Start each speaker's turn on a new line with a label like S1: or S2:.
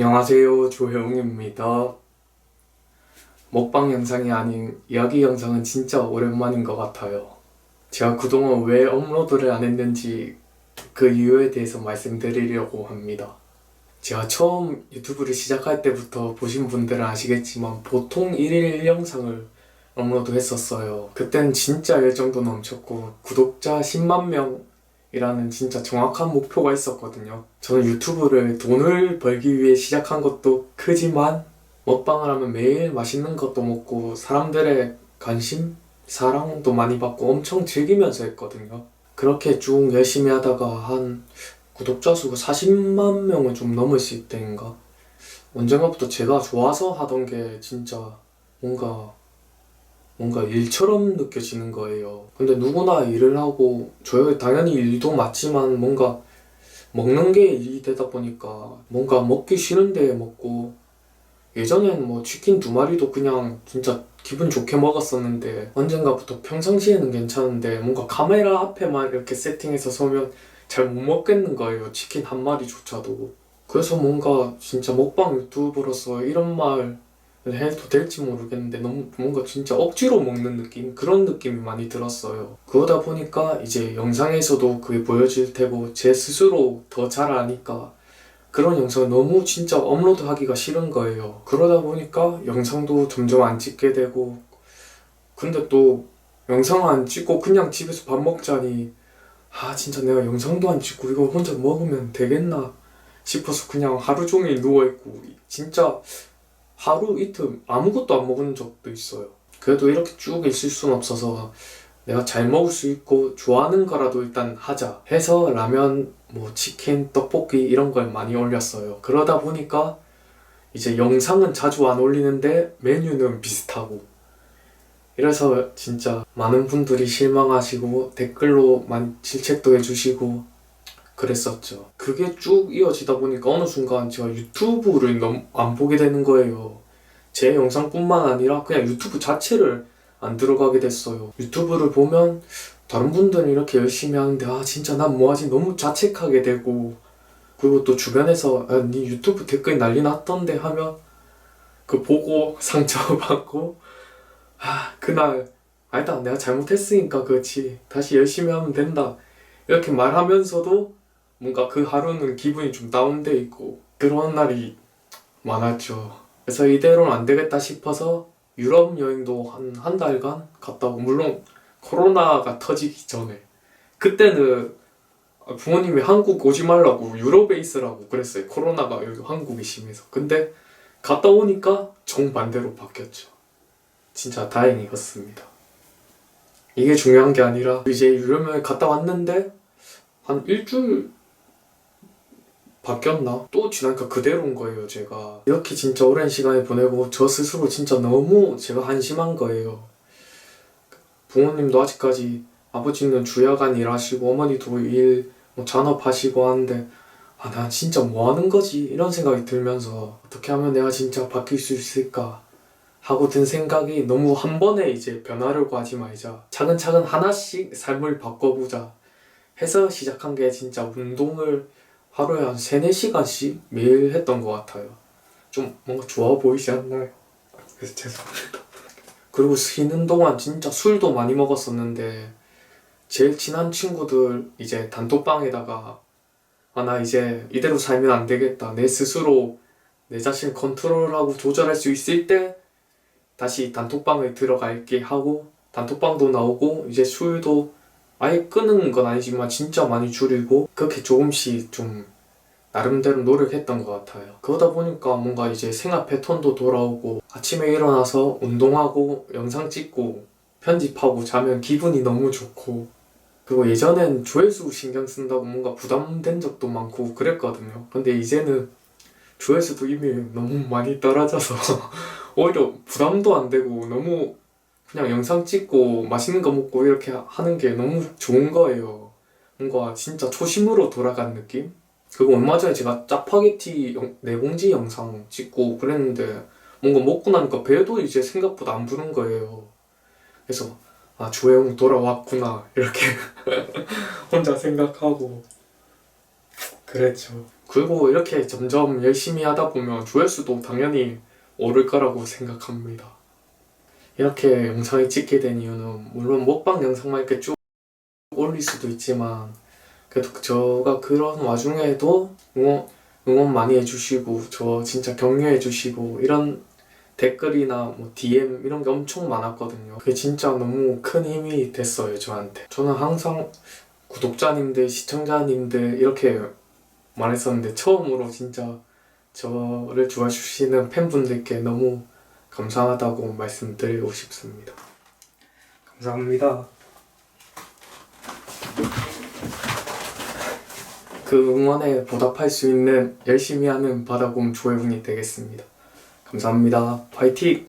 S1: 안녕하세요 조혜웅입니다. 먹방 영상이 아닌 이야기 영상은 진짜 오랜만인 것 같아요. 제가 그동안 왜 업로드를 안 했는지 그 이유에 대해서 말씀드리려고 합니다. 제가 처음 유튜브를 시작할 때부터 보신 분들은 아시겠지만 보통 1일 1영상을 업로드 했었어요. 그땐 진짜 열정도 넘쳤고 구독자 10만 명 이라는 진짜 정확한 목표가 있었거든요 저는 유튜브를 돈을 벌기 위해 시작한 것도 크지만 먹방을 하면 매일 맛있는 것도 먹고 사람들의 관심, 사랑도 많이 받고 엄청 즐기면서 했거든요. 그렇게 쭉 열심히 하다가 한 구독자 수가 40만 명을 좀 넘었을 때인가 언젠가부터 제가 좋아서 하던 게 진짜 뭔가 뭔가 일처럼 느껴지는 거예요. 근데 누구나 일을 하고 저 당연히 일도 맞지만 뭔가 먹는 게 일이 되다 보니까 뭔가 먹기 싫은데 먹고 예전엔 뭐 치킨 두 마리도 그냥 진짜 기분 좋게 먹었었는데 언젠가부터 평상시에는 괜찮은데 뭔가 카메라 앞에만 이렇게 세팅해서 서면 잘 못 먹겠는 거예요 치킨 한 마리조차도 그래서 뭔가 진짜 먹방 유튜브로서 이런 말 해도 될지 모르겠는데 너무 뭔가 진짜 억지로 먹는 느낌? 그런 느낌이 많이 들었어요. 그러다 보니까 이제 영상에서도 그게 보여질 테고 제 스스로 더 잘 아니까 그런 영상을 너무 진짜 업로드 하기가 싫은 거예요. 그러다 보니까 영상도 점점 안 찍게 되고 근데 또 영상 안 찍고 그냥 집에서 밥 먹자니 아 진짜 내가 영상도 안 찍고 이거 혼자 먹으면 되겠나 싶어서 그냥 하루 종일 누워있고 진짜 하루 이틀 아무것도 안 먹은 적도 있어요. 그래도 이렇게 쭉 있을 순 없어서 내가 잘 먹을 수 있고 좋아하는 거라도 일단 하자 해서 라면, 뭐 치킨, 떡볶이 이런 걸 많이 올렸어요. 그러다 보니까 이제 영상은 자주 안 올리는데 메뉴는 비슷하고 이래서 진짜 많은 분들이 실망하시고 댓글로 많이 질책도 해주시고 그랬었죠. 그게 쭉 이어지다 보니까 어느 순간 제가 유튜브를 너무 안 보게 되는 거예요. 제 영상뿐만 아니라 그냥 유튜브 자체를 안 들어가게 됐어요. 유튜브를 보면 다른 분들은 이렇게 열심히 하는데 아 진짜 난 뭐하지 너무 자책하게 되고 그리고 또 주변에서 아, 네 유튜브 댓글 난리 났던데 하면 그 보고 상처받고 아 그날 아니다 내가 잘못했으니까 그렇지 다시 열심히 하면 된다 이렇게 말하면서도 뭔가 그 하루는 기분이 좀 다운돼 있고 그런 날이 많았죠. 그래서 이대로는 안 되겠다 싶어서 유럽 여행도 한 한 달간 갔다 오고 물론 코로나가 터지기 전에 그때는 부모님이 한국 오지 말라고 유럽에 있으라고 그랬어요. 코로나가 여기 한국이 심해서. 근데 갔다 오니까 정반대로 바뀌었죠. 진짜 다행이었습니다. 이게 중요한 게 아니라 이제 유럽 여행 갔다 왔는데 한 일주일 바뀌었나? 또 지나니까 그대로인 거예요, 제가. 이렇게 진짜 오랜 시간을 보내고 저 스스로 진짜 너무 제가 한심한 거예요. 부모님도 아직까지 아버지는 주야간 일하시고 어머니도 일, 뭐 잔업하시고 하는데 아, 나 진짜 뭐 하는 거지? 이런 생각이 들면서 어떻게 하면 내가 진짜 바뀔 수 있을까? 하고 든 생각이 너무 한 번에 이제 변하려고 하지 말자. 차근차근 하나씩 삶을 바꿔보자. 해서 시작한 게 진짜 운동을 하루에 한 3, 4시간씩 매일 했던 것 같아요. 좀 뭔가 좋아 보이지 않나요? 그래서 죄송합니다. 그리고 쉬는 동안 진짜 술도 많이 먹었었는데 제일 친한 친구들 이제 단톡방에다가 아 나 이제 이대로 살면 안 되겠다. 내 스스로 내 자신 컨트롤하고 조절할 수 있을 때 다시 단톡방에 들어갈게 하고 단톡방도 나오고 이제 술도 아예 끊는 건 아니지만 진짜 많이 줄이고 그렇게 조금씩 좀 나름대로 노력했던 것 같아요. 그러다 보니까 뭔가 이제 생활 패턴도 돌아오고 아침에 일어나서 운동하고 영상 찍고 편집하고 자면 기분이 너무 좋고 그리고 예전엔 조회수 신경 쓴다고 뭔가 부담된 적도 많고 그랬거든요. 근데 이제는 조회수도 이미 너무 많이 떨어져서 오히려 부담도 안 되고 너무 그냥 영상 찍고 맛있는 거 먹고 이렇게 하는 게 너무 좋은 거예요. 뭔가 진짜 초심으로 돌아간 느낌? 그리고 얼마 전에 제가 짜파게티 봉지 영상 찍고 그랬는데 뭔가 먹고 나니까 배도 이제 생각보다 안 부른 거예요. 그래서 아 조혜영 돌아왔구나 이렇게 혼자 생각하고 그랬죠. 그 그리고 이렇게 점점 열심히 하다 보면 조회수도 당연히 오를 거라고 생각합니다. 이렇게 영상을 찍게 된 이유는 물론 먹방 영상만 이렇게 쭉 올릴 수도 있지만 그래도 저가 그런 와중에도 응원, 응원 많이 해주시고 저 진짜 격려해주시고 이런 댓글이나 뭐 DM 이런 게 엄청 많았거든요. 그게 진짜 너무 큰 힘이 됐어요 저한테. 저는 항상 구독자님들, 시청자님들 이렇게 말했었는데 처음으로 진짜 저를 좋아해 주시는 팬분들께 너무 감사하다고 말씀드리고 싶습니다. 감사합니다. 그 응원에 보답할 수 있는 열심히 하는 바다곰 조혜훈이 되겠습니다. 감사합니다. 파이팅!